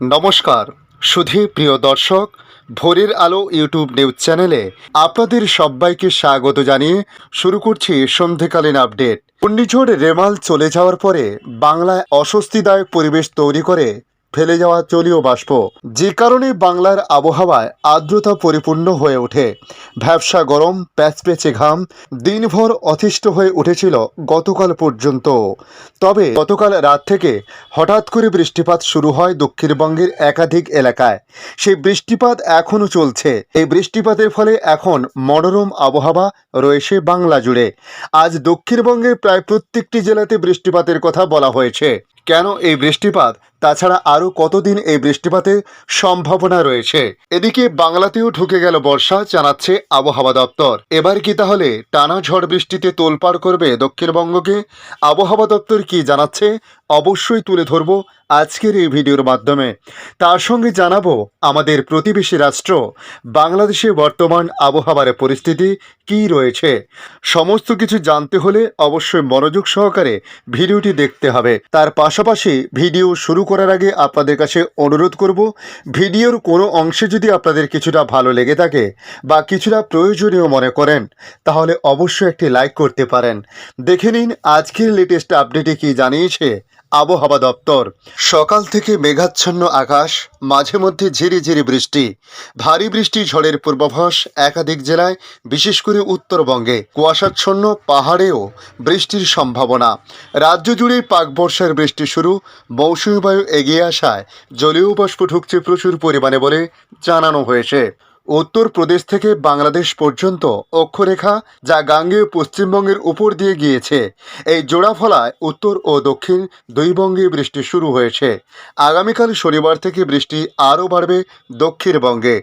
নমস্কার। সুধী, প্রিয় দর্শক, ভোরের আলো ইউটিউব নিউজ চ্যানেলে আপনাদের সবাইকে স্বাগত জানিয়ে শুরু করছি সন্ধেকালীন আপডেট। ঘূর্ণিঝড় রেমাল চলে যাওয়ার পরে বাংলায় অস্বস্তিদায়ক পরিবেশ তৈরি করে ফেলে যাওয়া জলীয় বাষ্প। যে কারণে বাংলার আবহাওয়ায় আর্দ্রতা পরিপূর্ণ হয়ে ওঠে। ভ্যাবসা গরম, প্যাচপেচে ঘাম, দিনভর অতিষ্ঠ হয়ে উঠেছিল গতকাল পর্যন্ত। তবে গতকাল রাত থেকে হঠাৎ করে বৃষ্টিপাত শুরু হয় দক্ষিণবঙ্গের একাধিক এলাকায়। সেই বৃষ্টিপাত এখনও চলছে। এই বৃষ্টিপাতের ফলে এখন মনোরম আবহাওয়া রয়েছে বাংলা জুড়ে। আজ দক্ষিণবঙ্গের প্রায় প্রত্যেকটি জেলাতে বৃষ্টিপাতের কথা বলা হয়েছে। কেন এই বৃষ্টিপাত? তাছাড়া আরও কতদিন এই বৃষ্টিপাতের সম্ভাবনা রয়েছে? এদিকে বাংলাতেও ঢুকে গেল বর্ষা, জানাচ্ছে আবহাওয়া দপ্তর। এবার কি তাহলে টানা ঝড় বৃষ্টিতে তোলপাড় করবে দক্ষিণবঙ্গকে? আবহাওয়া দপ্তর কি জানাচ্ছে? অবশ্যই তুলে ধরবো আজকের এই ভিডিওর মাধ্যমে। তার সঙ্গে জানাব আমাদের প্রতিবেশী রাষ্ট্র বাংলাদেশে বর্তমান আবহাওয়ার পরিস্থিতি কী রয়েছে? সমস্ত কিছু জানতে হলে অবশ্যই মনোযোগ সহকারে ভিডিওটি দেখতে হবে। তার পাশাপাশি ভিডিও শুরু করার আগে আপনাদের কাছে অনুরোধ করব, ভিডিওর কোনো অংশে যদি আপনাদের কিছুটা ভালো লেগে থাকে বা কিছুটা প্রয়োজনীয় মনে করেন, তাহলে অবশ্যই একটি লাইক করতে পারেন। দেখে নিন আজকের লেটেস্ট আপডেটে কি জানিয়েছে আবহাওয়া দপ্তর। সকাল থেকে মেঘাচ্ছন্ন আকাশ, মাঝে মধ্যে ঝিরি ঝিরি বৃষ্টি। ভারী বৃষ্টি, ঝড়ের পূর্বাভাস একাধিক জেলায়, বিশেষ করে উত্তরবঙ্গে। কুয়াশাচ্ছন্ন পাহাড়েও বৃষ্টির সম্ভাবনা। রাজ্য জুড়ে পাক বর্ষার বৃষ্টি শুরু। মৌসুমী বায়ু এগিয়ে আসায় জলীয় বাষ্প ঢুকছে প্রচুর পরিমাণে বলে জানানো হয়েছে। উত্তরপ্রদেশ থেকে বাংলাদেশ পর্যন্ত অক্ষরেখা যা গাঙ্গেয় পশ্চিমবঙ্গের উপর দিয়ে গিয়েছে। এই জোড়া ফলায় উত্তর ও দক্ষিণ দুই বঙ্গে বৃষ্টি শুরু হয়েছে। আগামীকাল শনিবার থেকে বৃষ্টি আরও বাড়বে দক্ষিণবঙ্গে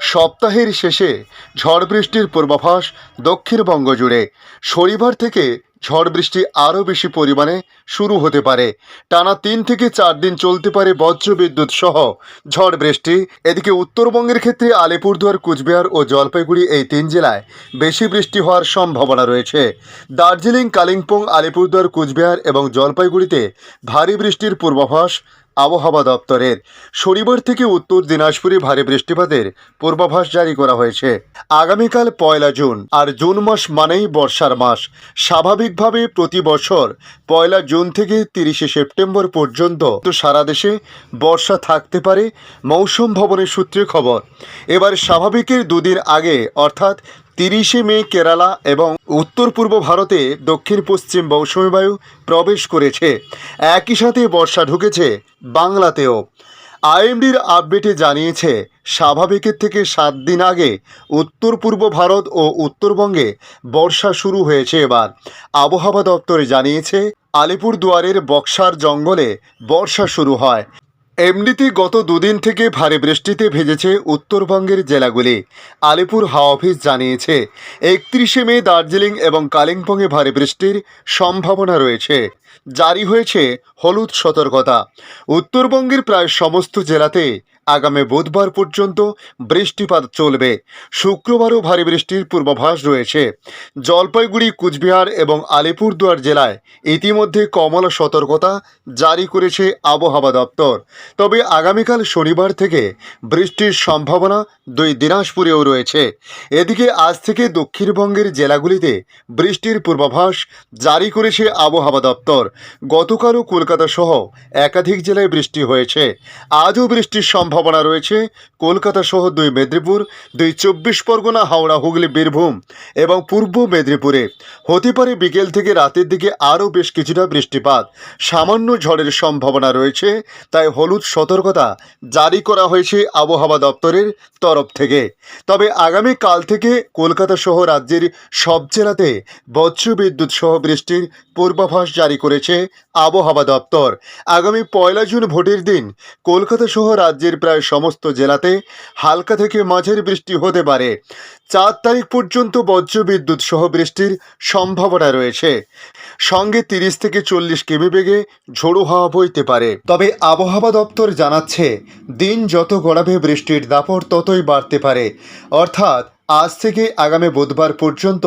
সপ্তাহের শেষে ঝড় বৃষ্টির পূর্বাভাস দক্ষিণবঙ্গ জুড়ে। শনিবার থেকে ঝড় বৃষ্টি আরও বেশি পরিমাণে শুরু হতে পারে। টানা তিন থেকে চার দিন চলতে পারে বজ্রবিদ্যুৎ সহ ঝড় বৃষ্টি। এদিকে উত্তরবঙ্গের ক্ষেত্রে আলিপুরদুয়ার, কুচবিহার ও জলপাইগুড়ি এই তিন জেলায় বেশি বৃষ্টি হওয়ার সম্ভাবনা রয়েছে। দার্জিলিং, কালিম্পং, আলিপুরদুয়ার, কুচবিহার এবং জলপাইগুড়িতে ভারী বৃষ্টির পূর্বাভাস আবহাওয়া দপ্তরের। শনিবার থেকে উত্তর দিনাজপুরে ভারী বৃষ্টিপাতের পূর্বাভাস জারি করা হয়েছে। আগামীকাল পয়লা জুন, আর জুন মাস মানেই বর্ষার মাস। স্বাভাবিকভাবে প্রতি বছর পয়লা জুন থেকে তিরিশে সেপ্টেম্বর পর্যন্ত সারা দেশে বর্ষা থাকতে পারে। মৌসুম ভবনের সূত্রে খবর, এবার স্বাভাবিকের দুদিন আগে, অর্থাৎ তিরিশে মে কেরালা এবং উত্তর পূর্ব ভারতে দক্ষিণ পশ্চিম মৌসুমী বায়ু প্রবেশ করেছে। একই সাথে বর্ষা ঢুকেছে বাংলাতেও। আইএমডির আপডেটে জানিয়েছে, স্বাভাবিকের থেকে সাত দিন আগে উত্তর পূর্ব ভারত ও উত্তরবঙ্গে বর্ষা শুরু হয়েছে এবার। আবহাওয়া দপ্তরে জানিয়েছে, আলিপুরদুয়ারের বক্সার জঙ্গলে বর্ষা শুরু হয়। এমনিতে গত দুদিন থেকে ভারী বৃষ্টিতে ভেজেছে উত্তরবঙ্গের জেলাগুলি। আলিপুর হাওয়া অফিস জানিয়েছে, একত্রিশে মে দার্জিলিং এবং কালিম্পংয়ে ভারী বৃষ্টির সম্ভাবনা রয়েছে। জারি হয়েছে হলুদ সতর্কতা। উত্তরবঙ্গের প্রায় সমস্ত জেলাতে আগামী বুধবার পর্যন্ত বৃষ্টিপাত চলবে। শুক্রবারও ভারী বৃষ্টির পূর্বাভাস রয়েছে। জলপাইগুড়ি, কুচবিহার এবং আলিপুরদুয়ার জেলায় ইতিমধ্যে কমলা সতর্কতা জারি করেছে আবহাওয়া দপ্তর। তবে আগামীকাল শনিবার থেকে বৃষ্টির সম্ভাবনা দুই দিনাজপুরেও রয়েছে। এদিকে আজ থেকে দক্ষিণবঙ্গের জেলাগুলিতে বৃষ্টির পূর্বাভাস জারি করেছে আবহাওয়া দপ্তর। গতকালও কলকাতা সহ একাধিক জেলায় বৃষ্টি হয়েছে। আজও বৃষ্টির সম্ভাবনা রয়েছে। কলকাতা সহ দুই মেদিনীপুর, দুই চব্বিশ পরগনা, হাওড়া, হুগলি, বীরভূম এবং পূর্ব মেদিনীপুরে। হতে পারে বিকেল থেকে রাতের দিকে আরও বেশ কিছুটা বৃষ্টিপাত। সামান্য ঝড়ের সম্ভাবনা রয়েছে, তাই হলুদ সতর্কতা জারি করা হয়েছে আবহাওয়া দপ্তরের তরফ থেকে। তবে আগামী কাল থেকে কলকাতা সহ রাজ্যের সব জেলাতে বজ্রবিদ্যুৎ সহ বৃষ্টির পূর্বাভাস জারি করেছে আবহাওয়া দপ্তর। আগামী পয়লা জুন ভোটের দিন কলকাতা সহ রাজ্যের প্রায় সমস্ত জেলাতে হালকা থেকে মাঝের বৃষ্টি হতে পারে। চার তারিখ পর্যন্ত বজ্রবিদ্যুৎ সহ বৃষ্টির সম্ভাবনা রয়েছে। সঙ্গে তিরিশ থেকে চল্লিশ কিমি বেগে ঝোড়ো হাওয়া বইতে পারে। তবে আবহাওয়া দপ্তর জানাচ্ছে, দিন যত গড়াবে বৃষ্টির দাপট ততই বাড়তে পারে। অর্থাৎ আজ থেকে আগামী বুধবার পর্যন্ত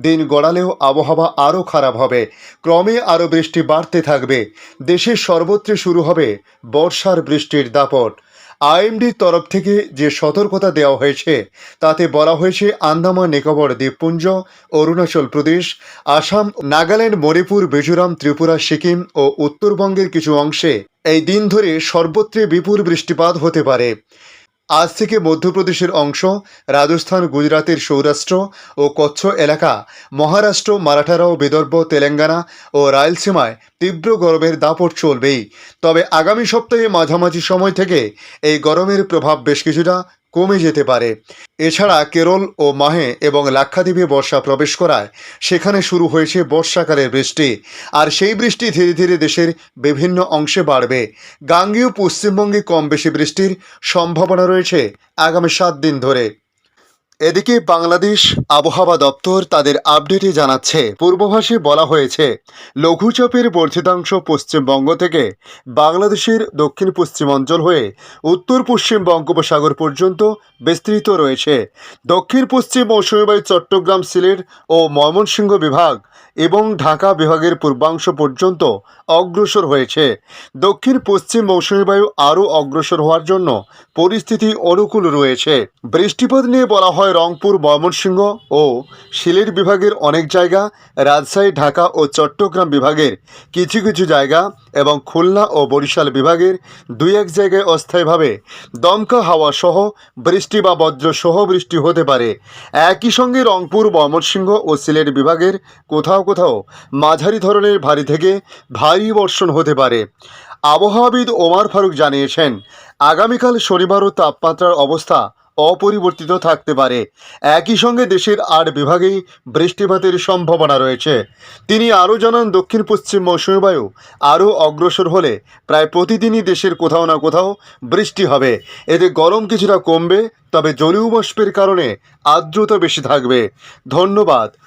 দিন গড়ালেও আবহাওয়া আরও খারাপ হবে। ক্রমে আরও বৃষ্টি বাড়তে থাকবে। দেশের সর্বত্র শুরু হবে বর্ষার বৃষ্টির দাপট। আইএমডির তরফ থেকে যে সতর্কতা দেওয়া হয়েছে, তাতে বলা হয়েছে আন্দামান নিকোবর দ্বীপপুঞ্জ, অরুণাচল প্রদেশ, আসাম, নাগাল্যান্ড, মণিপুর, মিজোরাম, ত্রিপুরা, সিকিম ও উত্তরবঙ্গের কিছু অংশে এই দিন ধরে সর্বত্রে বিপুল বৃষ্টিপাত হতে পারে। আজ থেকে মধ্যপ্রদেশের অংশ, রাজস্থান, গুজরাতের সৌরাষ্ট্র ও কচ্ছ এলাকা, মহারাষ্ট্র, মারাঠারাও বিদর্ভ, তেলেঙ্গানা ও রায়লসীমায় তীব্র গরমের দাপট চলবেই। তবে আগামী সপ্তাহে মাঝামাঝি সময় থেকে এই গরমের প্রভাব বেশ কিছুটা কমে যেতে পারে। এছাড়া কেরল ও মাহে এবং লাক্ষাদ্বীপে বর্ষা প্রবেশ করায় সেখানে শুরু হয়েছে বর্ষাকালের বৃষ্টি। আর সেই বৃষ্টি ধীরে ধীরে দেশের বিভিন্ন অংশে বাড়বে। গাঙ্গেয় পশ্চিমবঙ্গে কম বেশি বৃষ্টির সম্ভাবনা রয়েছে আগামী সাত দিন ধরে। এদিকে বাংলাদেশ আবহাওয়া দপ্তর তাদের আপডেটে জানাচ্ছে, পূর্বভাসে বলা হয়েছে, লঘুচাপের বর্ধিতাংশ পশ্চিমবঙ্গ থেকে বাংলাদেশের দক্ষিণ পশ্চিম অঞ্চল হয়ে উত্তর পশ্চিম বঙ্গোপসাগর পর্যন্ত বিস্তৃত রয়েছে। দক্ষিণ পশ্চিম মৌসুমী বায়ু চট্টগ্রাম সিলেট ও ময়মনসিংহ বিভাগ এবং ঢাকা বিভাগের পূর্বাংশ পর্যন্ত অগ্রসর হয়েছে। দক্ষিণ পশ্চিম মৌসুমী বায়ু আরও অগ্রসর হওয়ার জন্য পরিস্থিতি অনুকূল রয়েছে। বৃষ্টিপাত নিয়ে বলা হয় রংপুর ময়মনসিংহ ও সিলেট বিভাগের অনেক জায়গা, রাজশাহী, ঢাকা ও চট্টগ্রাম বিভাগের কিছু কিছু জায়গা এবং খুলনা ও বরিশাল বিভাগের দুই এক জায়গায় অস্থায়ীভাবে দমকা হাওয়া সহ বৃষ্টি বা বজ্র সহ বৃষ্টি হতে পারে। একই সঙ্গে রংপুর ময়মনসিংহ ও সিলেট বিভাগের কোথাও কোথাও মাঝারি ধরনের ভারী থেকে ভারী বর্ষণ হতে পারে। আবহাওয়াবিদ ওমার ফারুক জানিয়েছেন, আগামীকাল শনিবারও তাপমাত্রার অবস্থা অপরিবর্তিত থাকতে পারে। একই সঙ্গে দেশের আট বিভাগেই বৃষ্টিপাতের সম্ভাবনা রয়েছে। তিনি আরও জানান দক্ষিণ পশ্চিম মৌসুমী বায়ু আরও অগ্রসর হলে প্রায় প্রতিদিনই দেশের কোথাও না কোথাও বৃষ্টি হবে। এতে গরম কিছুটা কমবে, তবে জলীয় বাষ্পের কারণে আর্দ্রতা বেশি থাকবে। ধন্যবাদ।